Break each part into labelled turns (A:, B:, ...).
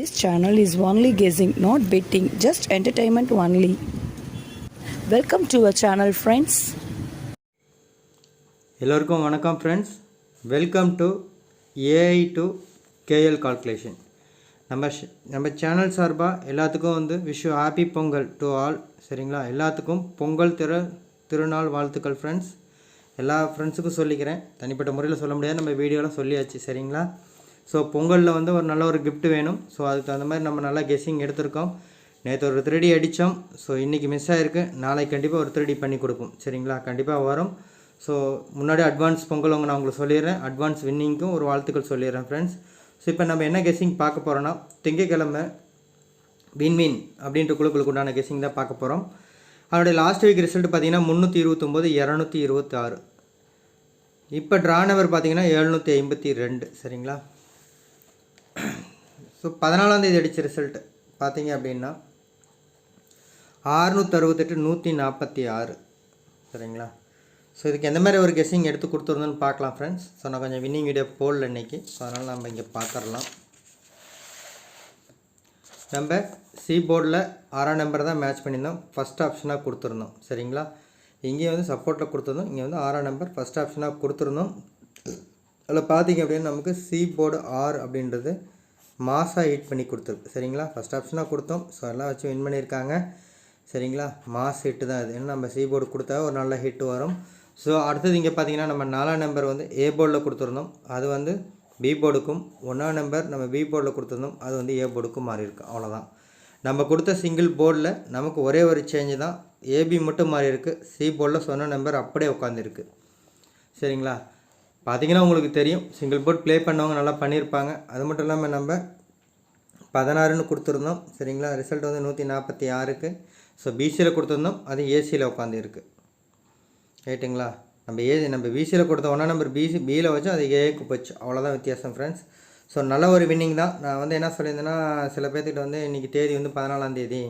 A: This channel is only guessing, not betting, just entertainment only. Welcome to our channel friends
B: எல்லோருக்கும் வணக்கம் friends welcome to AI to KL calculation நம்ம நம்ம channel சார்பாக எல்லாத்துக்கும் வந்து wish happy Pongal to all சரிங்களா? எல்லாத்துக்கும் பொங்கல் திரு திருநாள் வாழ்த்துக்கள் ஃப்ரெண்ட்ஸ் எல்லா ஃப்ரெண்ட்ஸுக்கும் சொல்லிக்கிறேன். தனிப்பட்ட முறையில் சொல்ல முடியாது. நம்ம வீடியோவில் சொல்லியாச்சு. சரிங்களா? ஸோ பொங்கலில் வந்து ஒரு நல்ல ஒரு கிஃப்ட் வேணும். ஸோ அதுக்கு தகுந்த மாதிரி நம்ம நல்லா கெஸ்ஸிங் எடுத்திருக்கோம். நேற்று ஒரு த்ரீடி அடித்தோம் ஸோ இன்றைக்கி மிஸ் ஆகிருக்கு நாளைக்கு கண்டிப்பாக ஒரு த்ரீடி பண்ணி கொடுப்போம். சரிங்களா? கண்டிப்பாக வரும். ஸோ முன்னாடி அட்வான்ஸ் பொங்கல் உங்க நான் உங்களுக்கு சொல்லிடுறேன். அட்வான்ஸ் வின்னிங்க்கும் ஒரு வாழ்த்துக்கள் சொல்லிடுறேன் ஃப்ரெண்ட்ஸ் ஸோ இப்போ நம்ம என்ன கெஸ்ஸிங் பார்க்க போகிறோன்னா திங்கக்கிழமை வின்வின் அப்படின்ற குழுக்களுக்கு உண்டான கெஸ்ஸிங் தான் பார்க்க போகிறோம் அவருடைய லாஸ்ட் வீக் ரிசல்ட் பார்த்தீங்கன்னா முந்நூற்றி இருபத்தொம்போது இரநூத்தி இருபத்தாறு. இப்போ ட்ரா நம்பர் பார்த்தீங்கன்னா எழுநூற்றி ஐம்பத்தி ரெண்டு. சரிங்களா? ஸோ பதினாலாம் தேதி அடித்த ரிசல்ட் பார்த்தீங்க அப்படின்னா ஆறுநூற்றறுபத்தெட்டு நூற்றி நாற்பத்தி ஆறு சரிங்களா? ஸோ இதுக்கு எந்த மாதிரி ஒரு கெஸ்ஸிங் எடுத்து கொடுத்துருந்தோன்னு பார்க்கலாம் ஃப்ரெண்ட்ஸ் ஸோ நான் கொஞ்சம் வின்னிங் வீடியோ போடல இன்னைக்கு. ஸோ அதனால் நம்ம இங்கே பார்த்துடலாம் நம்ம சி போர்டில் ஆறாம் நம்பர் தான் மேட்ச் பண்ணியிருந்தோம். ஃபஸ்ட் ஆப்ஷனாக கொடுத்துருந்தோம். சரிங்களா? இங்கேயும் வந்து சப்போர்ட்டில் கொடுத்துருந்தோம். இங்கே வந்து ஆறாம் நம்பர் ஃபஸ்ட் ஆப்ஷனாக கொடுத்துருந்தோம். அதில் பார்த்தீங்க அப்படின்னா நமக்கு சி போர்டு ஆர் அப்படின்றது மாசாக ஹிட் பண்ணி கொடுத்துருக்கு சரிங்களா? ஃபஸ்ட் ஆப்ஷனாக கொடுத்தோம். ஸோ எல்லாம் வச்சு வின் பண்ணியிருக்காங்க. சரிங்களா? மாஸ் ஹிட்டு தான் அது. ஏன்னா நம்ம சி போர்டு கொடுத்தா ஒரு நல்ல ஹிட் வரும். ஸோ அடுத்தது இங்கே பார்த்தீங்கன்னா நம்ம நாலாம் நம்பர் வந்து ஏ போர்டில் கொடுத்துருந்தோம். அது வந்து பி போர்டுக்கும் ஒன்றாம் நம்பர் நம்ம பி போர்டில் கொடுத்துருந்தோம். அது வந்து ஏ போர்டுக்கும் மாறி இருக்கு அவ்வளோதான் நம்ம கொடுத்த சிங்கிள் போர்டில் நமக்கு ஒரே ஒரு சேஞ்சு தான். ஏபி மட்டும் மாறி இருக்குது சி போர்டில் சொன்ன நம்பர் அப்படியே உட்காந்துருக்கு சரிங்களா? பார்த்தீங்கன்னா உங்களுக்கு தெரியும். சிங்கிள் போர்ட் ப்ளே பண்ணவங்க நல்லா பண்ணியிருப்பாங்க. அது மட்டும் இல்லாமல் நம்ம பதினாறுன்னு கொடுத்துருந்தோம். சரிங்களா? ரிசல்ட் வந்து நூற்றி நாற்பத்தி ஆறுக்கு. ஸோ பிசியில் கொடுத்துருந்தோம். அது ஏசியில் உட்காந்துருக்கு ரைட்டுங்களா நம்ம ஏ நம்ம பிசியில் கொடுத்த ஒன்றா நம்பர் பிசி பியில் வச்சு அது ஏக்கு போச்சு. அவ்வளோதான் வித்தியாசம் ஃப்ரெண்ட்ஸ் ஸோ நல்ல ஒரு வின்னிங் தான். நான் வந்து என்ன சொல்லியிருந்தேன்னா சில பேர்த்துக்கிட்ட வந்து இன்றைக்கி தேதி வந்து பதினாலாம் தேதி.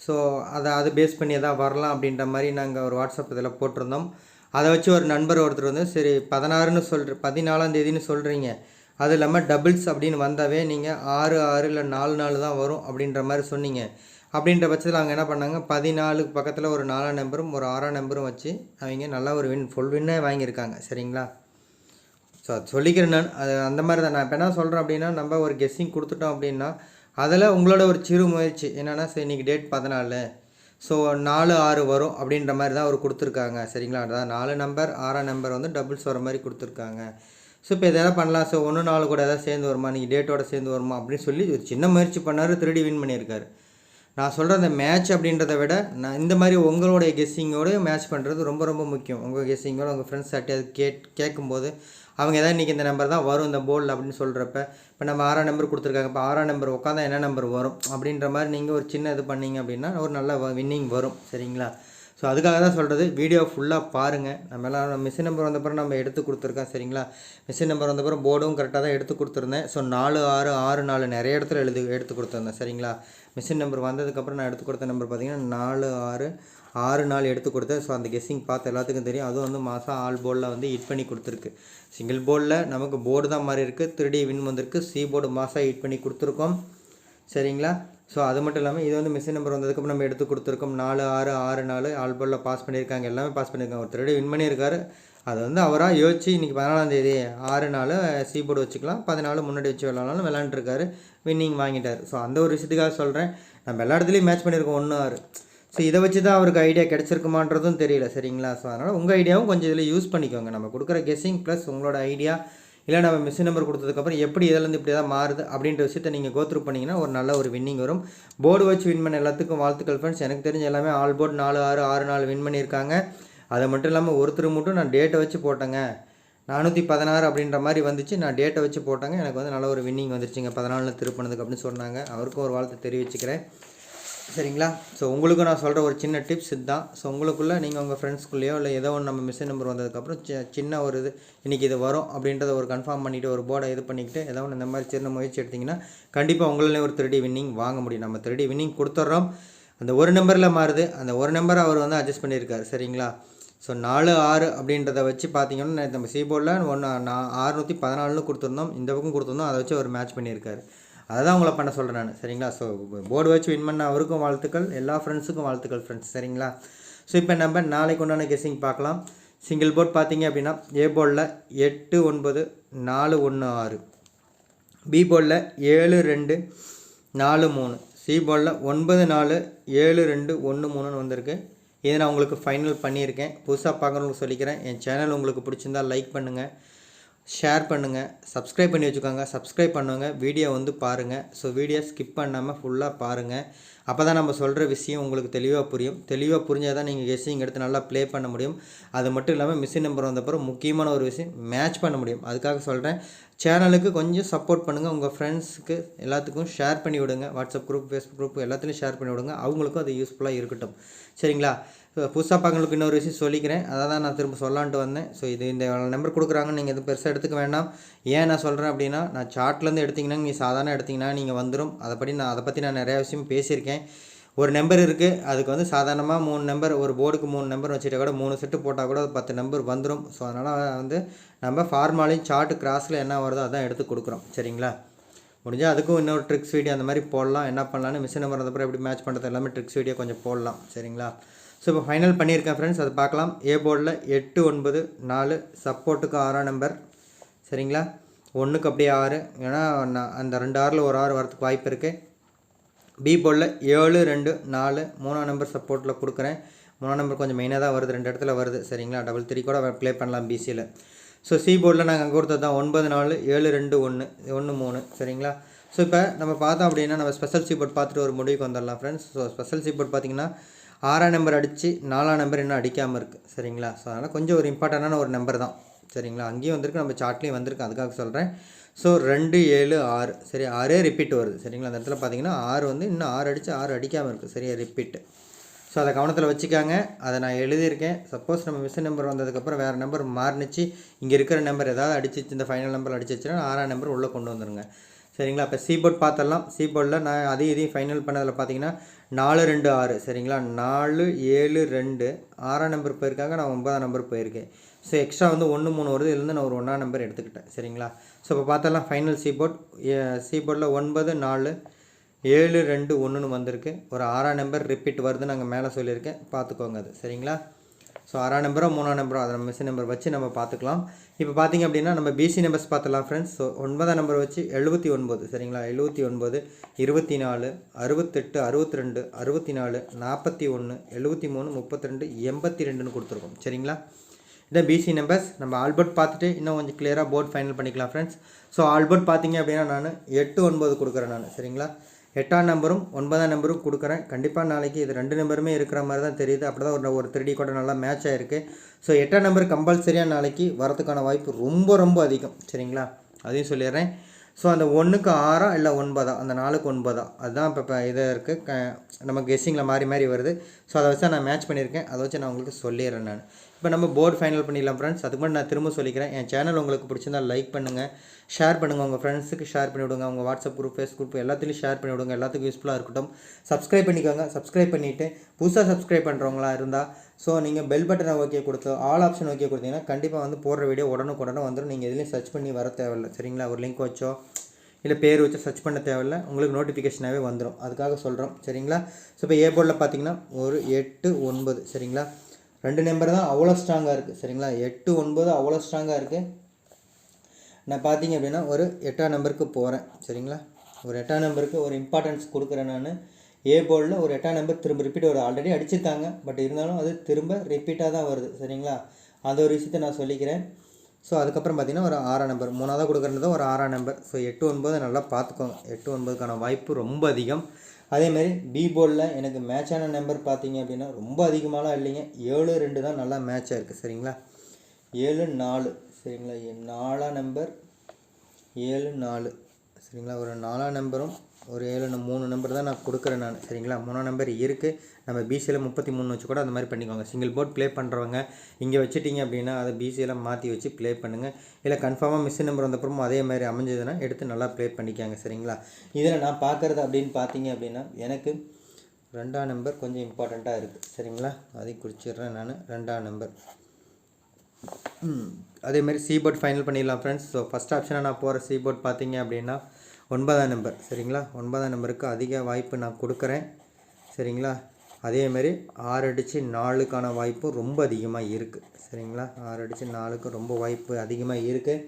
B: ஸோ அதை அது பேஸ் பண்ணி எதாவது வரலாம் அப்படின்ற மாதிரி நாங்கள் ஒரு வாட்ஸ்அப் இதில் போட்டிருந்தோம். அதை வச்சு ஒரு நண்பர் ஒருத்தர் வந்து சரி பதினாறுன்னு சொல்கிற பதினாலாம் தேதின்னு சொல்கிறீங்க அது இல்லாமல் டபுள்ஸ் அப்படின்னு வந்தாவே நீங்கள் ஆறு ஆறு இல்லை நாலு நாலு தான் வரும் அப்படின்ற மாதிரி சொன்னீங்க. அப்படின்ற பட்சத்தில் அவங்க என்ன பண்ணாங்க? பதினாலுக்கு பக்கத்தில் ஒரு நாலாம் நம்பரும் ஒரு ஆறாம் நம்பரும் வச்சு அவங்க நல்லா ஒரு வின் ஃபுல் வின்னே வாங்கியிருக்காங்க. சரிங்களா? ஸோ அது சொல்லிக்கிறேன் நான் அது அந்த மாதிரி தான். நான் இப்போ என்ன சொல்கிறேன் அப்படின்னா நம்ம ஒரு கெஸ்ஸிங் கொடுத்துட்டோம் அப்படின்னா அதில் உங்களோட ஒரு சிறு முயற்சி என்னென்னா சரி இன்றைக்கி டேட் பதினாலு. ஸோ நாலு ஆறு வரும் அப்படின்ற மாதிரி தான் அவர் கொடுத்துருக்காங்க. சரிங்களா? அதான் நாலு நம்பர் ஆறாம் நம்பர் வந்து டபுள்ஸ் வர மாதிரி கொடுத்துருக்காங்க. ஸோ இப்போ இதெல்லாம் பண்ணலாம்? ஸோ ஒன்று நாலு கூட எதாவது சேர்ந்து வருமா? நீங்கள் டேட்டோட சேர்ந்து வருமா? அப்படின்னு சொல்லி ஒரு சின்ன முயற்சி பண்ணார். திருடி வின் பண்ணியிருக்காரு. நான் சொல்கிற அந்த மேட்ச் அப்படின்றத விட நான் இந்த மாதிரி உங்களுடைய கெஸ்ஸிங்கோட மேட்ச் பண்ணுறது ரொம்ப ரொம்ப முக்கியம். உங்கள் கெஸ்ஸிங்கோட உங்கள் ஃப்ரெண்ட்ஸ் யார்ட்டையாவது கேட் கேட்கும்போது அவங்க எதாவது இன்றைக்கி இந்த நம்பர் தான் வரும் இந்த போர்டில் அப்படின்னு சொல்கிறப்ப இப்போ நம்ம ஆறாம் நம்பர் கொடுத்துருக்காங்க. இப்போ ஆறாம் நம்பர் உட்காந்தா என்ன நம்பர் வரும்? அப்படின்ற மாதிரி நீங்கள் ஒரு சின்ன இது பண்ணிங்க அப்படின்னா ஒரு நல்ல வின்னிங் வரும். சரிங்களா? ஸோ அதுக்காக தான் சொல்கிறது வீடியோ ஃபுல்லாக பாருங்கள் நம்ம எல்லாம் மிஷின் நம்பர் வந்தப்பறம் நம்ம எடுத்து கொடுத்துருக்கோம் சரிங்களா? மிஷின் நம்பர் வந்தப்பறம் போர்டும் கரெக்டாக தான் எடுத்து கொடுத்துருந்தேன். ஸோ நாலு ஆறு ஆறு நாலு நிறைய இடத்துல எழுதி எடுத்து கொடுத்துருந்தேன் சரிங்களா? மிஷின் நம்பர் வந்ததுக்கப்புறம் நான் எடுத்து கொடுத்த நம்பர் பார்த்தீங்கன்னா நாலு ஆறு ஆறு நாள் எடுத்து கொடுத்தேன் ஸோ அந்த கெஸ்ஸிங் பார்த்து எல்லாத்துக்கும் தெரியும். அதுவும் வந்து மாதம் ஆல் போர்டில் வந்து ஹிட் பண்ணி கொடுத்துருக்கு. சிங்கிள் போர்டில் நமக்கு போர்டு தான் மாதிரி இருக்குது த்ரீ வின் வந்திருக்கு. சி போர்டு மாதம் ஹிட் பண்ணி கொடுத்துருக்கோம். சரிங்களா? ஸோ அது மட்டும் இல்லாமல் இது வந்து மிஷின் நம்பர் வந்ததுக்கப்புறம் நம்ம எடுத்து கொடுத்துருக்கோம். நாலு ஆறு ஆறு நாலு ஆல்போர்டில் பாஸ் பண்ணியிருக்காங்க. எல்லாமே பாஸ் பண்ணியிருக்காங்க. ஒரு திருடி வின் பண்ணியிருக்காரு. அது வந்து அவராக யோசிச்சு இன்றைக்கி பதினாலாம் தேதி ஆறு நாள் சி போர்டு வச்சுக்கலாம். பதினாலு முன்னாடி வச்சு விளாட்னாலும் விளாண்டுருக்காரு வின்னிங் வாங்கிட்டார். ஸோ அந்த ஒரு விஷயத்துக்காக சொல்கிறேன் நம்ம எல்லா இடத்துலையும் மேட்ச் பண்ணியிருக்கோம். ஒன்று ஆறு. ஸோ இதை வச்சு தான் அவருக்கு ஐடியா கிடச்சிருக்குமான்றதும் தெரியல சரிங்களா? ஸோ அதனால் உங்கள் ஐடியாவும் கொஞ்சம் இதில் யூஸ் பண்ணிக்கோங்க. நம்ம கொடுக்குற கெஸ்ஸிங் ப்ளஸ் உங்களோட ஐடியா இல்லை நம்ம மிஷின் நம்பர் கொடுத்ததுக்கப்புறம் எப்படி இதிலேருந்து இப்படி தான் மாறுது அப்படின்ற விஷயத்தை நீங்கள் கோத்ரூ பண்ணிங்கன்னா ஒரு நல்ல ஒரு வின்னிங் வரும். போர்டு வச்சு வின் பண்ண எல்லாத்துக்கும் வாழ்த்துக்கள் ஃப்ரெண்ட்ஸ் எனக்கு தெரிஞ்ச எல்லாமே ஆல் போர்டு நாலு ஆறு ஆறு நாலு வின் பண்ணியிருக்காங்க. அது மட்டும் இல்லாமல் ஒருத்தர் மட்டும் நான் டேட்டை வச்சு போட்டேங்க. நானூற்றி பதினாறு அப்படின்ற மாதிரி வந்துச்சு. நான் டேட்டை வச்சு போட்டாங்க. எனக்கு வந்து நல்ல ஒரு வின்னிங் வந்துருச்சுங்க. பதினாலில் திருப்பினதுக்கு அப்படின்னு சொன்னாங்க. அவருக்கும் ஒரு வாழ்த்து தெரிவிச்சுக்கிறேன். சரிங்களா? ஸோ உங்களுக்கும் நான் சொல்கிற ஒரு சின்ன டிப்ஸ் இதுதான். ஸோ உங்களுக்குள்ளே நீங்கள் உங்கள் ஃப்ரெண்ட்ஸ்குள்ளேயோ இல்லை ஏதோ ஒன்று நம்ம மிஷின் நம்பர் வந்ததுக்கப்புறம் சி- சின்ன ஒரு இது இன்றைக்கி இது வரும் அப்படின்றத ஒரு கன்ஃபார்ம் பண்ணிவிட்டு ஒரு போர்டை இது பண்ணிக்கிட்டு ஏதோ ஒன்று இந்த மாதிரி சின்ன முயற்சி எடுத்திங்கன்னா கண்டிப்பாக உங்களாலே ஒரு திருடி வின்னிங் வாங்க முடியும். நம்ம திருடி வின்னிங் கொடுத்துட்றோம் அந்த ஒரு நம்பரில் மாறுது. அந்த ஒரு நம்பரை அவர் வந்து அட்ஜஸ்ட் பண்ணியிருக்காரு. சரிங்களா? ஸோ நாலு ஆறு அப்படின்றத வச்சு பார்த்தீங்கன்னா நம்ம சீபோர்டில் ஒன்று நான் ஆறுநூற்றி பதினாலுன்னு கொடுத்துருந்தோம். இந்த பக்கம் கொடுத்துருந்தோம். அதை வச்சு அவர் மேட்ச் பண்ணியிருக்காரு. அதை தான் உங்களை பண்ண சொல்கிறேன் நான். சரிங்களா? ஸோ போர்டு வச்சு வின் பண்ண அவருக்கும் வாழ்த்துக்கள் எல்லா ஃப்ரெண்ட்ஸுக்கும் வாழ்த்துக்கள் ஃப்ரெண்ட்ஸ் சரிங்களா? ஸோ இப்போ நம்ம நாளைக்கு உண்டான கெஸ்ஸிங் பார்க்கலாம். சிங்கிள் போர்ட் பார்த்தீங்க அப்படின்னா ஏ போர்டில் எட்டு ஒன்பது நாலு ஒன்று ஆறு. பி போர்டில் ஏழு ரெண்டு நாலு மூணு. சி போர்டில் ஒன்பது நாலு ஏழு ரெண்டு ஒன்று மூணுன்னு வந்திருக்கு. இதை நான் உங்களுக்கு ஃபைனல் பண்ணியிருக்கேன். புதுசாக பார்க்குறவங்களுக்கு சொல்லிக்கிறேன். என் சேனல் உங்களுக்கு பிடிச்சிருந்தா லைக் பண்ணுங்கள் ஷேர் பண்ணுங்கள் சப்ஸ்கிரைப் பண்ணி வச்சுக்கோங்க. சப்ஸ்கிரைப் பண்ணுங்க வீடியோ வந்து பாருங்கள் ஸோ வீடியோ ஸ்கிப் பண்ணாமல் ஃபுல்லாக பாருங்கள் அப்போ தான் நம்ம சொல்கிற விஷயம் உங்களுக்கு தெளிவாக புரியும். தெளிவாக புரிஞ்சால் தான் நீங்கள் கெஸ்ஸிங் எடுத்து நல்லா ப்ளே பண்ண முடியும். அது மட்டும் இல்லாமல் மிஷின் நம்பர் வந்தப்பறம் முக்கியமான ஒரு விஷயம் மேட்ச் பண்ண முடியும். அதுக்காக சொல்கிறேன் சேனலுக்கு கொஞ்சம் சப்போர்ட் பண்ணுங்கள் உங்கள் ஃப்ரெண்ட்ஸுக்கு எல்லாத்துக்கும் ஷேர் பண்ணி விடுங்க. வாட்ஸ்அப் குரூப் ஃபேஸ்புக் குரூப் எல்லாத்துலேயும் ஷேர் பண்ணி விடுங்க. அவங்களுக்கும் அது யூஸ்ஃபுல்லாக இருக்கட்டும். சரிங்களா? புதுசாக பார்க்கறவங்களுக்கு இன்னொரு விஷயம் சொல்லிக்கிறேன். அதை தான் நான் திரும்ப சொல்லான்ட்டு வந்தேன். ஸோ இது இந்த நம்பர் கொடுக்குறாங்க நீங்கள் எதுவும் பெருசாக எடுத்துக்க வேண்டாம். ஏன் நான் சொல்கிறேன் அப்படின்னா நான் சார்ட்லேருந்து எடுத்திங்கன்னா நீங்கள் சாதாரண எடுத்திங்கன்னா நீங்கள் வந்துடும் அதைப்படி நான் அதை பற்றி நான் நிறையா விஷயம் பேசியிருக்கேன். ஒரு நம்பர் இருக்குது அதுக்கு வந்து சாதாரணமாக மூணு நம்பர் ஒரு போர்டுக்கு மூணு நம்பர் வச்சுட்டா கூட மூணு செட்டு போட்டால் கூட பத்து நம்பர் வந்துடும் ஸோ அதனால் வந்து நம்ம ஃபார்மாலையும் சார்ட்டு கிராஸில் என்ன வருதோ அதான் எடுத்து கொடுக்குறோம். சரிங்களா? முடிஞ்சால் அதுக்கும் இன்னொரு ட்ரிக்ஸ் வீடியோ அந்த மாதிரி போடலாம். என்ன பண்ணலான்னு மிஷின் நம்பர் அப்புறம் எப்படி மேட்ச் பண்ணுறது எல்லாமே ட்ரிக்ஸ் வீடியோ கொஞ்சம் போடலாம். சரிங்களா? ஸோ இப்போ ஃபைனல் பண்ணியிருக்கேன் ஃப்ரெண்ட்ஸ் அதை பார்க்கலாம். ஏ போர்டில் எட்டு ஒன்பது நாலு சப்போர்ட்டுக்கு ஆறாம் நம்பர் சரிங்களா? ஒன்றுக்கு அப்படியே ஆறு. ஏன்னா நான் அந்த ரெண்டு ஆறில் ஒரு ஆறு வரத்துக்கு வாய்ப்பு இருக்குது பி போலில் ஏழு ரெண்டு நாலு மூணாம் நம்பர் சப்போர்ட்டில் கொடுக்குறேன். மூணாம் நம்பர் கொஞ்சம் மெயினாக தான் வருது. ரெண்டு இடத்துல வருது. சரிங்களா? டபுள் த்ரீ கூட ப்ளே பண்ணலாம் பிசியில் ஸோ சி போர்டில் நாங்கள் அங்கே கொடுத்தது தான் ஒன்பது நாலு ஏழு ரெண்டு ஒன்று ஒன்று மூணு. சரிங்களா? ஸோ இப்போ நம்ம பார்த்தோம் அப்படின்னா நம்ம ஸ்பெஷல் சி போர்ட் பார்த்துட்டு ஒரு முடிவுக்கு வந்துடலாம் friends so special C board பார்த்தீங்கன்னா ஆறாம் நம்பர் அடித்து நாலாம் நம்பர் இன்னும் அடிக்காமல் இருக்குது சரிங்களா? ஸோ அதனால் கொஞ்சம் ஒரு இம்பார்ட்டண்டான ஒரு நம்பர் தான். சரிங்களா? அங்கேயும் வந்திருக்கு. நம்ம சார்ட்லேயும் வந்திருக்கு. அதுக்காக சொல்கிறேன் ஸோ ரெண்டு ஏழு ஆறு. சரி ஆறே ரிப்பீட் வருது. சரிங்களா? அந்த இடத்துல பார்த்தீங்கன்னா ஆறு வந்து இன்னும் ஆறு அடித்து ஆறு அடிக்காமல் இருக்குது சரியா? ரிப்பீட்டு ஸோ அதை கவனத்தில் வச்சுக்காங்க. அதை நான் எழுதியிருக்கேன். சப்போஸ் நம்ம மிஷின் நம்பர் வந்ததுக்கப்புறம் வேறு நம்பர் மாறினுச்சு. இங்கே இருக்கிற நம்பர் ஏதாவது அடிச்சிச்சு இந்த ஃபைனல் நம்பர் அடிச்சிச்சுன்னா ஆறாம் நம்பர் உள்ளே கொண்டு வந்துருங்க. சரிங்களா? இப்போ சீபோர்ட் சி சீபோர்டில் நான் அதையும் இதையும் ஃபைனல் பண்ணதில் பார்த்தீங்கன்னா நாலு ரெண்டு ஆறு. சரிங்களா? நாலு ஏழு ரெண்டு. ஆறாம் நம்பர் போயிருக்காங்க. நான் ஒன்பதாம் நம்பர் போயிருக்கேன். ஸோ எக்ஸ்ட்ரா வந்து ஒன்று மூணு வருது. இதுலேருந்து நான் ஒரு ஒன்றா நம்பர் எடுத்துக்கிட்டேன். சரிங்களா? ஸோ இப்போ பார்த்தலாம் ஃபைனல் சீபோர்ட் சீபோர்டில் ஒன்பது நாலு ஏழு ரெண்டு ஒன்றுன்னு வந்திருக்கு. ஒரு ஆறாம் நம்பர் ரிப்பீட் வருதுன்னு நாங்கள் மேலே சொல்லியிருக்கேன். பார்த்துக்கோங்க அது. சரிங்களா? ஸோ ஆறாம் நம்பரோ மூணாம் நம்பரோ அதை நம்ம மிஷின் நம்பர் வச்சு நம்ம பார்த்துக்கலாம். இப்போ பார்த்தீங்க அப்படின்னா நம்ம பிசி நம்பர்ஸ் பார்த்துலாம் ஃப்ரெண்ட்ஸ் ஸோ ஒன்பதாம் நம்பர் வச்சு எழுபத்தி ஒன்பது. சரிங்களா? எழுபத்தி ஒன்பது இருபத்தி நாலு அறுபத்தெட்டு அறுபத்தி ரெண்டு அறுபத்தி நாலு நாற்பத்தி ஒன்று எழுபத்தி மூணு முப்பத்தி ரெண்டு எண்பத்தி ரெண்டுன்னு கொடுத்துருக்கோம். சரிங்களா? இதான் பிசி நம்பர்ஸ் நம்ம ஆல்பர்ட் பார்த்துட்டு இன்னும் கொஞ்சம் கிளியராக போர்ட் ஃபைனல் பண்ணிக்கலாம் ஃப்ரெண்ட்ஸ் ஸோ ஆல்பர்ட் பார்த்தீங்க அப்படின்னா நான் எட்டு ஒன்பது கொடுக்குறேன் நான் சரிங்களா? எட்டாம் நம்பரும் ஒன்பதாம் நம்பரும் கொடுக்குறேன். கண்டிப்பாக நாளைக்கு இது ரெண்டு நம்பருமே இருக்கிற மாதிரி தான் தெரியுது. அப்படி தான் ஒரு ஒரு த்ரீ கூட நல்லா மேட்ச் ஆகிருக்கு ஸோ எட்டாம் நம்பர் கம்பல்சரியாக நாளைக்கு வரதுக்கான வாய்ப்பு ரொம்ப ரொம்ப அதிகம் சரிங்களா? அதையும் சொல்லிடுறேன். ஸோ அந்த ஒன்றுக்கு ஆறா இல்லை ஒன்பதா? அந்த நாலுக்கு ஒன்பதா? அதுதான் இப்போ இப்போ இதாக இருக்குது க நம்ம கெஸ்ஸிங்கில் மாறி மாறி வருது. ஸோ அதை வச்சு நான் மேட்ச் பண்ணியிருக்கேன். அதை வச்சு நான் உங்களுக்கு சொல்லிடுறேன் நான். இப்போ நம்ம போர்டு ஃபைனல் பண்ணிடலாம் ஃப்ரெண்ட்ஸ் அதுக்கு மட்டும் நான் திரும்ப சொல்லிக்கிறேன். என் சேனல் உங்களுக்கு பிடிச்சிருந்தா லைக் பண்ணுங்கள் ஷேர் பண்ணுங்கள் உங்கள் ஃப்ரெண்ட்ஸுக்கு ஷேர் பண்ணி விடுங்க. உங்கள் வாட்ஸ்அப் குரூப் ஃபேஸ் குரூப் எல்லாத்துலேயும் ஷேர் பண்ணி விடுங்க. எல்லாத்துக்கும் யூஸ்ஃபுல்லாக இருக்கட்டும். சப்ஸ்கிரைப் பண்ணிக்கோங்க. சப்ஸ்கிரைப் பண்ணிவிட்டு புதுசாக சப்ஸ்கிரைப் பண்ணுறவங்களா இருந்தால் ஸோ நீங்கள் பெல் பட்டனை ஓகே கொடுத்து ஆல் ஆப்ஷன் ஓகே கொடுத்தீங்கன்னா கண்டிப்பாக வந்து போடுற வீடியோ உடனுக்குடனே வந்துடும் நீங்கள் எதுலேயும் சர்ச் பண்ணி வர தேவையில்லை. சரிங்களா? ஒரு லிங்க் வச்சோ இல்லை பேர் வச்சு சர்ச் பண்ண தேவையில்ல. உங்களுக்கு நோட்டிஃபிகேஷனாகவே வந்துடும் அதுக்காக சொல்கிறோம் சரிங்களா? ஸோ இப்போ ஏ போர்டில் பார்த்தீங்கன்னா ஒரு எட்டு ஒன்பது. சரிங்களா? ரெண்டு நம்பர் தான் அவ்வளோ ஸ்ட்ராங்காக இருக்குது சரிங்களா? எட்டு ஒன்பது அவ்வளோ ஸ்ட்ராங்காக இருக்குது நான் பார்த்தீங்க அப்படின்னா ஒரு எட்டாம் நம்பருக்கு போகிறேன் சரிங்களா? ஒரு எட்டாம் நம்பருக்கு ஒரு இம்பார்ட்டன்ஸ் கொடுக்குறேன் நான். ஏ போர்டில் ஒரு எட்டாம் நம்பர் திரும்ப ரிப்பீட் ஒரு ஆல்ரெடி அடிச்சிருக்காங்க. பட் இருந்தாலும் அது திரும்ப ரிப்பீட்டாக தான் வருது. சரிங்களா? அந்த ஒரு விஷயத்தை நான் சொல்லிக்கிறேன். ஸோ அதுக்கப்புறம் பார்த்தீங்கன்னா ஒரு ஆறாம் நம்பர் மூணாவதாக கொடுக்குறது ஒரு ஆறாம் நம்பர் ஸோ எட்டு ஒன்பது நல்லா பார்த்துக்கோங்க எட்டு ஒன்பதுக்கான வாய்ப்பு ரொம்ப அதிகம். அதேமாதிரி பி போர்டில் எனக்கு மேட்சான நம்பர் பார்த்தீங்க அப்படின்னா ரொம்ப அதிகமாலாம் இல்லைங்க. ஏழு ரெண்டு தான் நல்லா மேட்சாக இருக்குது சரிங்களா? ஏழு நாலு. சரிங்களா? எ- நாலாம் நம்பர் ஏழு நாலு. சரிங்களா? ஒரு நாலாம் நம்பரும் ஒரு ஏழு மூணு நம்பர் தான் நான் கொடுக்குறேன் நான். சரிங்களா? மூணாம் நம்பர் இருக்குது நம்ம பிசியில் முப்பத்தி மூணு வச்சு கூட அந்த மாதிரி பண்ணிக்கோங்க. சிங்கிள் போர்ட் ப்ளே பண்ணுறவங்க இங்கே வச்சுட்டிங்க அப்படின்னா அதை பிசியில் மாற்றி வச்சு ப்ளே பண்ணுங்கள் இல்லை கன்ஃபார்மாக மிஸ் நம்பர் வந்தப்புறமும் அதே மாதிரி அமைஞ்சதுன்னா எடுத்து நல்லா ப்ளே பண்ணிக்காங்க. சரிங்களா? இதில் நான் பார்க்குறது அப்படின்னு பார்த்தீங்க அப்படின்னா எனக்கு ரெண்டாம் நம்பர் கொஞ்சம் இம்பார்ட்டண்ட்டாக இருக்குது சரிங்களா? அதை குறிச்சிடுறேன் நான். ரெண்டாம் நம்பர் அதே மாதிரி சி போர்ட் ஃபைனல் பண்ணிடலாம் ஃப்ரெண்ட்ஸ் ஸோ ஃபஸ்ட் ஆப்ஷனாக நான் போகிற சி போர்ட் பார்த்தீங்க அப்படின்னா ஒன்பதாம் நம்பர். சரிங்களா? ஒன்பதாம் நம்பருக்கு அதிக வாய்ப்பு நான் கொடுக்குறேன். சரிங்களா? அதேமாரி ஆறு அடித்து நாலுக்கான வாய்ப்பு ரொம்ப அதிகமாக இருக்குது சரிங்களா? ஆறு அடித்து நாலுக்கு ரொம்ப வாய்ப்பு அதிகமாக இருக்குது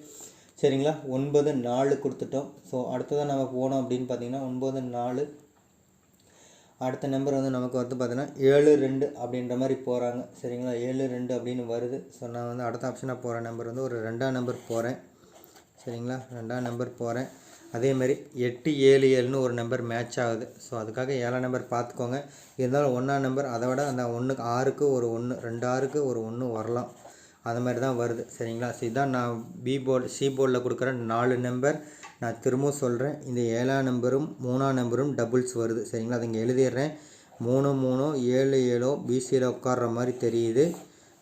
B: சரிங்களா? ஒன்பது நாலு கொடுத்துட்டோம். ஸோ அடுத்ததான் நம்ம போனோம் அப்படின்னு பார்த்தீங்கன்னா ஒன்பது நாலு. அடுத்த நம்பர் வந்து நமக்கு வந்து பார்த்தீங்கன்னா ஏழு ரெண்டு அப்படின்ற மாதிரி போகிறாங்க சரிங்களா? ஏழு ரெண்டு அப்படின்னு வருது. ஸோ நான் வந்து அடுத்த ஆப்ஷனாக போகிற நம்பர் வந்து ஒரு ரெண்டாம் நம்பர் போகிறேன் சரிங்களா? ரெண்டாம் நம்பர் போகிறேன் அதே மாதிரி எட்டு ஏழு ஏழுன்னு ஒரு நம்பர் மேட்ச் ஆகுது. ஸோ அதுக்காக ஏழாம் நம்பர் பார்த்துக்கோங்க. இருந்தாலும் ஒன்றாம் நம்பர் அதை விட அந்த ஒன்றுக்கு ஆறுக்கு ஒரு ஒன்று ரெண்டு ஆறுக்கு ஒரு ஒன்று வரலாம். அது மாதிரி தான் வருது. சரிங்களா? ஸோ இதான் நான் பி போர்டு சி போர்டில் கொடுக்குற நாலு நம்பர். நான் திரும்பவும் சொல்கிறேன் இந்த ஏழாம் நம்பரும் மூணாம் நம்பரும் டபுள்ஸ் வருது. சரிங்களா? அதை இங்கே எழுதிடுறேன். மூணு மூணோ ஏழு ஏழோ பிசியில் உட்கார்ற மாதிரி தெரியுது.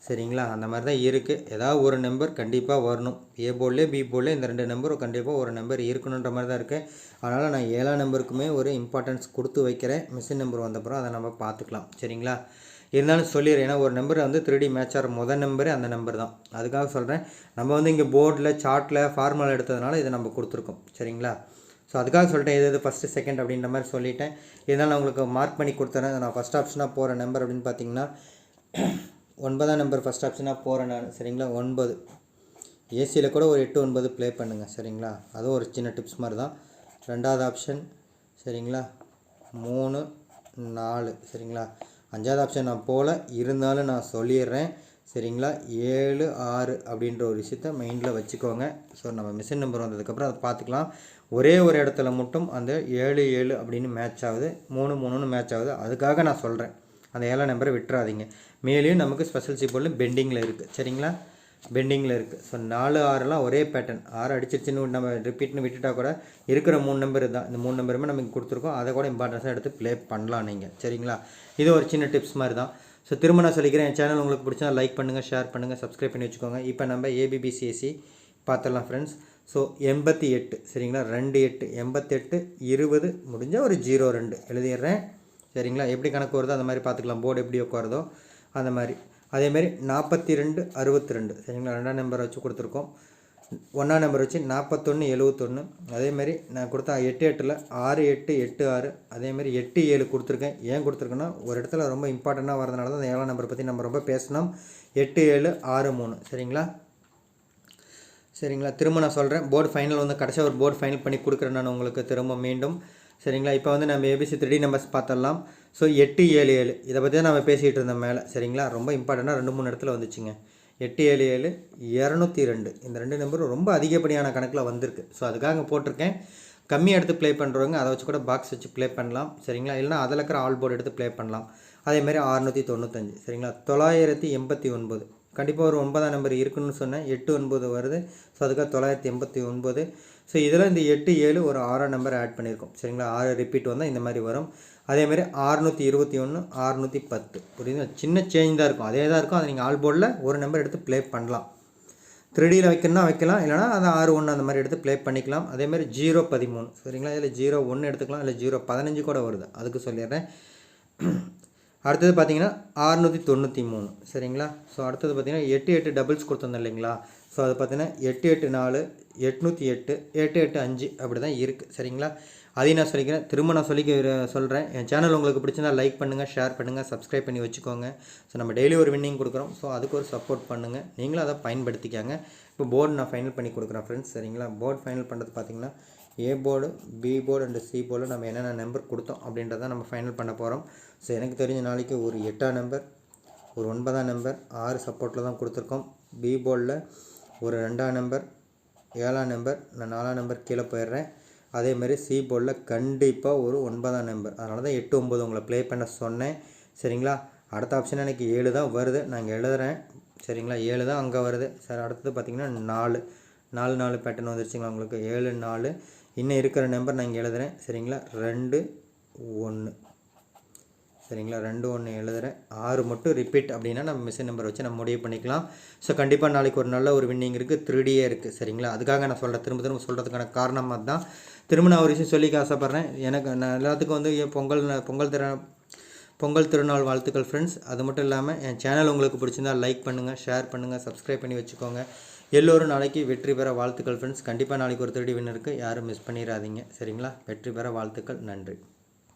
B: சரிங்களா? அந்த மாதிரி தான் இருக்குது ஏதாவது ஒரு நம்பர் கண்டிப்பாக வரணும். ஏ போர்ட்லேயே பி போர்டில் இந்த ரெண்டு நம்பரும் கண்டிப்பாக ஒரு நம்பர் இருக்கணுன்ற மாதிரி தான் இருக்குது அதனால் நான் ஏழாம் நம்பருக்குமே ஒரு இம்பார்ட்டன்ஸ் கொடுத்து வைக்கிறேன். மிஷின் நம்பர் வந்தப்புறம் அதை நம்ம பார்த்துக்கலாம். சரிங்களா? இருந்தாலும் சொல்லிடுறேன். ஏன்னா ஒரு நம்பர் வந்து த்ரீ டி மேட்ச் ஆகிற முதல் நம்பரே அந்த நம்பர் தான். அதுக்காக சொல்கிறேன் நம்ம வந்து இங்கே போர்டில் சார்ட்டில் ஃபார்முலா எடுத்ததுனால இதை நம்ம கொடுத்துருக்கோம். சரிங்களா? ஸோ அதுக்காக சொல்லிட்டேன். எது எது ஃபஸ்ட்டு செகண்ட் அப்படின்ற மாதிரி சொல்லிட்டேன். இருந்தாலும் நான் உங்களுக்கு மார்க் பண்ணி கொடுத்துறேன். நான் ஃபஸ்ட் ஆப்ஷனாக போகிற நம்பர் அப்படின்னு பார்த்தீங்கன்னா ஒன்பதாம் நம்பர் ஃபஸ்ட் ஆப்ஷனாக போகிறேன் நான் சரிங்களா? ஒன்பது. ஏசியில் கூட ஒரு எட்டு ஒன்பது ப்ளே பண்ணுங்கள் சரிங்களா? அதுவும் ஒரு சின்ன டிப்ஸ் மாதிரி தான். ரெண்டாவது ஆப்ஷன் சரிங்களா? மூணு நாலு சரிங்களா? அஞ்சாவது ஆப்ஷன் நான் போகல. இருந்தாலும் நான் சொல்லிடுறேன் சரிங்களா? ஏழு ஆறு அப்படின்ற ஒரு விஷயத்த மைண்டில் வச்சுக்கோங்க. ஸோ நம்ம மிஷின் நம்பர் வந்ததுக்கப்புறம் அதை பார்த்துக்கலாம். ஒரே ஒரு இடத்துல மட்டும் அந்த ஏழு ஏழு அப்படின்னு மேட்ச் ஆகுது. மூணு மூணுன்னு மேட்ச் ஆகுது. அதுக்காக நான் சொல்கிறேன் அந்த ஏழாம் நம்பரை விட்டுறாதீங்க. மேலேயும் நமக்கு ஸ்பெஷல் சிப்போர்டில் பெண்டிங்கில் இருக்குது சரிங்களா? பெண்டிங்கில் இருக்குது ஸோ நாலு ஆறுலாம் ஒரே பேட்டர்ன் ஆறு அடிச்சிருச்சுன்னு நம்ம ரிப்பீட்னு விட்டுட்டா கூட இருக்கிற மூணு நம்பர் தான். இந்த மூணு நம்பருமே நமக்கு கொடுத்துருக்கோம். அதை கூட இம்பார்ட்டன்ஸாக எடுத்து ப்ளே பண்ணலாம் நீங்கள் சரிங்களா? இது ஒரு சின்ன டிப்ஸ் மாதிரி தான். ஸோ திரும்ப நான் சொல்லிக்கிறேன். என் சேனல் உங்களுக்கு பிடிச்சா லைக் பண்ணுங்கள் ஷேர் பண்ணுங்கள் சப்ஸ்கிரைப் பண்ணி வச்சுக்கோங்க. இப்போ நம்ம ஏபிபிசிஎஸ்சி பார்த்துடலாம் ஃப்ரெண்ட்ஸ் ஸோ எண்பத்தி எட்டு. சரிங்களா? ரெண்டு எட்டு. எண்பத்தெட்டு இருபது முடிஞ்சால் ஒரு ஜீரோ ரெண்டு. எழுதிடுறேன். சரிங்களா? எப்படி கணக்கு வருதோ அந்த மாதிரி பார்த்துக்கலாம். போர்டு எப்படி உட்காருதோ அந்த மாதிரி. அதேமாரி நாற்பத்தி ரெண்டு அறுபத்தி ரெண்டு சரிங்களா? ரெண்டாம் நம்பர் வச்சு கொடுத்துருக்கோம். ஒன்றாம் நம்பர் வச்சு நாற்பத்தொன்று எழுவத்தொன்று அதேமாரி நான் கொடுத்த எட்டு எட்டில் ஆறு எட்டு எட்டு ஆறு. அதேமாரி எட்டு ஏழு கொடுத்துருக்கேன். ஏன் கொடுத்துருக்கேன்னா ஒரு இடத்துல ரொம்ப இம்பார்ட்டண்ட்டாக வரதுனால தான் அந்த ஏழாம் நம்பரை பற்றி நம்ம ரொம்ப பேசினோம். எட்டு ஏழு ஆறு மூணு. சரிங்களா? சரிங்களா? திரும்ப நான் சொல்கிறேன் போர்டு ஃபைனல் வந்து கடைசியாக ஒரு போர்டு ஃபைனல் பண்ணி கொடுக்குறேன் நான் உங்களுக்கு. திரும்ப மீண்டும். சரிங்களா? இப்போ வந்து நம்ம ஏபிசி த்ரீ நம்பர்ஸ் பார்த்துடலாம். ஸோ எட்டு ஏழு ஏழு. இதை பற்றி தான் நம்ம பேசிகிட்டு இருந்தோம் மேலே. சரிங்களா? ரொம்ப இம்பார்ட்டண்ட்டாக ரெண்டு மூணு இடத்துல வந்துச்சுங்க. எட்டு ஏழு ஏழு இரநூத்தி ரெண்டு. இந்த ரெண்டு நம்பரும் ரொம்ப அதிகப்படியான கணக்கில் வந்திருக்கு. ஸோ அதுக்காக போட்டிருக்கேன். கம்மியாக எடுத்து ப்ளே பண்ணுறவங்க அதை வச்சு கூட பாக்ஸ் வச்சு ப்ளே பண்ணலாம். சரிங்களா? இல்லைனா அதில் இருக்கிற ஆல் போர்டு எடுத்து ப்ளே பண்ணலாம். அதேமாதிரி அறுநூற்றி தொண்ணூத்தஞ்சு. சரிங்களா? தொள்ளாயிரத்தி எண்பத்தி ஒன்பது. கண்டிப்பாக ஒரு ஒன்பதாம் நம்பர் இருக்குன்னு சொன்னேன். எட்டு ஒன்பது வருது. ஸோ அதுக்காக தொள்ளாயிரத்தி எண்பத்தி ஒன்பது. ஸோ இதில் இந்த எட்டு ஏழு ஒரு ஆறாம் நம்பர் ஆட் பண்ணியிருக்கோம் சரிங்களா? ஆறு ரிப்பீட் வந்தால் இந்த மாதிரி வரும். அதேமாதிரி அறுநூற்றி இருபத்தி ஒன்று அறுநூற்றி பத்து. புரியுதுங்களா? சின்ன சேஞ்ச் தான் இருக்கும். அதே தான் இருக்கும். அதை நீங்கள் ஆல் போர்டில் ஒரு நம்பர் எடுத்து ப்ளே பண்ணலாம். த்ரீடியில் வைக்கணும்னா வைக்கலாம். இல்லைனா அதை ஆறு ஒன்று அந்த மாதிரி எடுத்து ப்ளே பண்ணிக்கலாம். அதேமாதிரி ஜீரோ பதிமூணு. சரிங்களா? இதில் ஜீரோ ஒன்று எடுத்துக்கலாம். இல்லை ஜீரோ பதினஞ்சு கூட வருது. அதுக்கு சொல்லிடுறேன். அடுத்தது பார்த்தீங்கன்னா அறுநூற்றி தொண்ணூற்றி மூணு. சரிங்களா? ஸோ அடுத்தது பார்த்தீங்கன்னா எட்டு எட்டு டபுள்ஸ் கொடுத்துருந்தோம் இல்லைங்களா? ஸோ அது பார்த்தீங்கன்னா எட்டு எட்டு நாலு எட்நூற்றி எட்டு எட்டு எட்டு அஞ்சு அப்படி தான் இருக்குது சரிங்களா? அதையும் நான் சொல்லிக்கிறேன். திரும்ப நான் சொல்லிக்க சொல்கிறேன் என் சேனல் உங்களுக்கு பிடிச்சிருந்தா லைக் பண்ணுங்கள் ஷேர் பண்ணுங்கள் சப்ஸ்கிரைப் பண்ணி வச்சுக்கோங்க. ஸோ நம்ம டெய்லி ஒரு வின்னிங் கொடுக்குறோம். ஸோ அதுக்கு ஒரு சப்போர்ட் பண்ணுங்கள் நீங்களும் அதை பயன்படுத்திக்காங்க. இப்போ போர்டு நான் ஃபைனல் பண்ணி கொடுக்குறேன் ஃப்ரெண்ட்ஸ் சரிங்களா? போர்டு ஃபைனல் பண்ணுறது பார்த்தீங்கன்னா A board B board and C board நம்ம என்னென்ன நம்பர் கொடுத்தோம் அப்படின்றத நம்ம ஃபைனல் பண்ண போகிறோம் ஸோ எனக்கு தெரிஞ்ச நாளைக்கு ஒரு எட்டாம் நம்பர் ஒரு ஒன்பதாம் நம்பர் ஆறு சப்போர்ட்டில் தான் கொடுத்துருக்கோம். பி போர்டில் ஒரு ரெண்டாம் நம்பர் ஏழாம் நம்பர் நான் நாலாம் நம்பர் கீழே போயிடுறேன். அதேமாதிரி சி போர்டில் கண்டிப்பாக ஒரு ஒன்பதாம் நம்பர். அதனால தான் எட்டு ஒம்பது உங்களை ப்ளே பண்ண சொன்னேன். சரிங்களா? அடுத்த ஆப்ஷன் எனக்கு ஏழு தான் வருது. நாங்கள் எழுதுகிறேன் சரிங்களா? ஏழு தான் அங்கே வருது. சார் அடுத்தது பார்த்திங்கன்னா நாலு. நாலு நாலு பேட்டர்ன் வந்துருச்சுங்களா உங்களுக்கு? ஏழு நாலு. இன்னும் இருக்கிற நம்பர் நான் இங்கே எழுதுகிறேன் சரிங்களா? ரெண்டு ஒன்று சரிங்களா? ரெண்டு ஒன்று எழுதுகிறேன் ஆறு மட்டும் ரிப்பீட் அப்படின்னா நம்ம மிஷின் நம்பர் வச்சு நம்ம முடிவு பண்ணிக்கலாம். ஸோ கண்டிப்பாக நாளைக்கு ஒரு நல்ல ஒரு வின்னிங் இருக்குது த்ரீடியே இருக்குது சரிங்களா? அதுக்காக நான் சொல்கிறேன் திரும்ப திரும்ப சொல்கிறதுக்கான காரணம் அதுதான். திரும்ப நான் ஒரு விஷயம் சொல்லிக்க ஆசைப்பட்றேன் எனக்கு நான் எல்லாத்துக்கும் வந்து ஏன் பொங்கல் பொங்கல் திற பொங்கல் திருநாள் வாழ்த்துக்கள் ஃப்ரெண்ட்ஸ் அது மட்டும் இல்லாமல் என் சேனல் உங்களுக்கு பிடிச்சிருந்தா லைக் பண்ணுங்கள் ஷேர் பண்ணுங்கள் சப்ஸ்கிரைப் பண்ணி வச்சுக்கோங்க. எல்லோரும் நாளைக்கு வெற்றி பெற வாழ்த்துக்கள் ஃப்ரெண்ட்ஸ் கண்டிப்பாக நாளைக்கு ஒரு திருடி வின் இருக்குது யாரும் மிஸ் பண்ணிடாதீங்க. சரிங்களா? வெற்றி பெற வாழ்த்துக்கள். நன்றி.